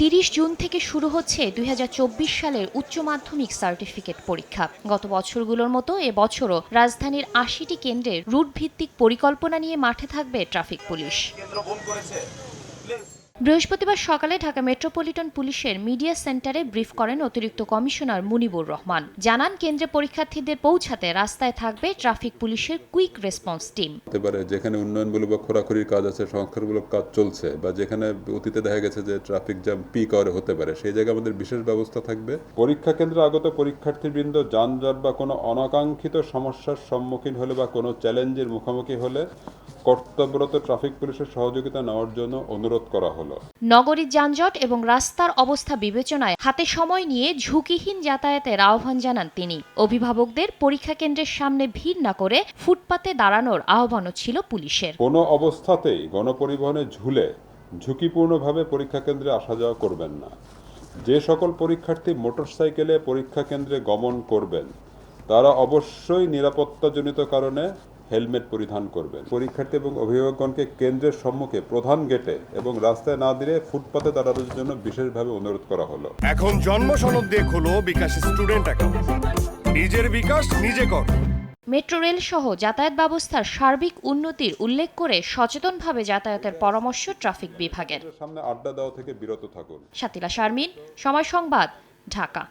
তিরিশ জুন থেকে শুরু হচ্ছে দুই হাজার চব্বিশ সালের উচ্চ মাধ্যমিক সার্টিফিকেট পরীক্ষা। গত বছরগুলোর মতো এবছরও রাজধানীর আশিটি কেন্দ্রের রুট ভিত্তিক পরিকল্পনা নিয়ে মাঠে থাকবে ট্রাফিক পুলিশ। বৃহস্পতিবার সকালে ঢাকা মেট্রোপলিটন পুলিশের মিডিয়া সেন্টারে ব্রিফ করেন অতিরিক্ত কমিশনার মুনিবুর রহমান। জানান কেন্দ্রে পরীক্ষার্থীদের পৌঁছাতে রাস্তায় থাকবে ট্রাফিক পুলিশের কুইক রেসপন্স টিম। হতে পারে যেখানে উন্নয়নমূলক বা খোরাখুরির কাজ আছে সংস্কারমূলক কাজ চলছে বা যেখানে অতীতে দেখা গেছে যে ট্রাফিক জ্যাম পিক আওয়ারে হতে পারে সেই জায়গায় আমাদের বিশেষ ব্যবস্থা থাকবে। পরীক্ষা কেন্দ্রে আগত পরীক্ষার্থীবৃন্দ যানজট বা কোনো অনাকাঙ্ক্ষিত সমস্যার সম্মুখীন হলে বা কোনো চ্যালেঞ্জের মুখোমুখি হলে কর্তব্যরত ট্রাফিক পুলিশের সহযোগিতা নেওয়ার জন্য অনুরোধ করা হলো। নগরীর যানজট এবং রাস্তার অবস্থা বিবেচনায় হাতে সময় নিয়ে ঝুঁকিহীন যাতায়াতের আহ্বান জানান তিনি। অভিভাবকদের পরীক্ষা কেন্দ্রের সামনে ভিড় না করে ফুটপাতে দাঁড়ানোর আহ্বানও ছিল পুলিশের। কোনো অবস্থাতেই গণপরিবহনে ঝুলে ঝুঁকিপূর্ণভাবে পরীক্ষা কেন্দ্রে আসা যাওয়া করবেন না। যে সকল পরীক্ষার্থী মোটরসাইকেলে পরীক্ষা কেন্দ্রে গমন করবেন তারা অবশ্যই নিরাপত্তাজনিত কারণে হেলমেট পরিধান করবেন। পরীক্ষার্থী এবং অভিভাবকগণকে কেন্দ্রের সম্মুখে প্রধান গেটে এবং রাস্তায় না দিলে ফুটপাতে দাঁড়ানোর জন্য বিশেষভাবে অনুরোধ করা হলো। এখন জন্ম সনদ দিয়ে খোলো বিকাশ স্টুডেন্ট অ্যাকাউন্ট। নিজের বিকাশ নিজে কর। মেট্রো রেল সহ যাতায়াত ব্যবস্থার সার্বিক উন্নতির উল্লেখ করে সচেতনভাবে যাতায়াতের পরামর্শ ট্রাফিক বিভাগের। সামনে আড্ডা দেওয়া থেকে বিরত থাকুন। সাতিলা শারমিন সময় সংবাদ ঢাকা।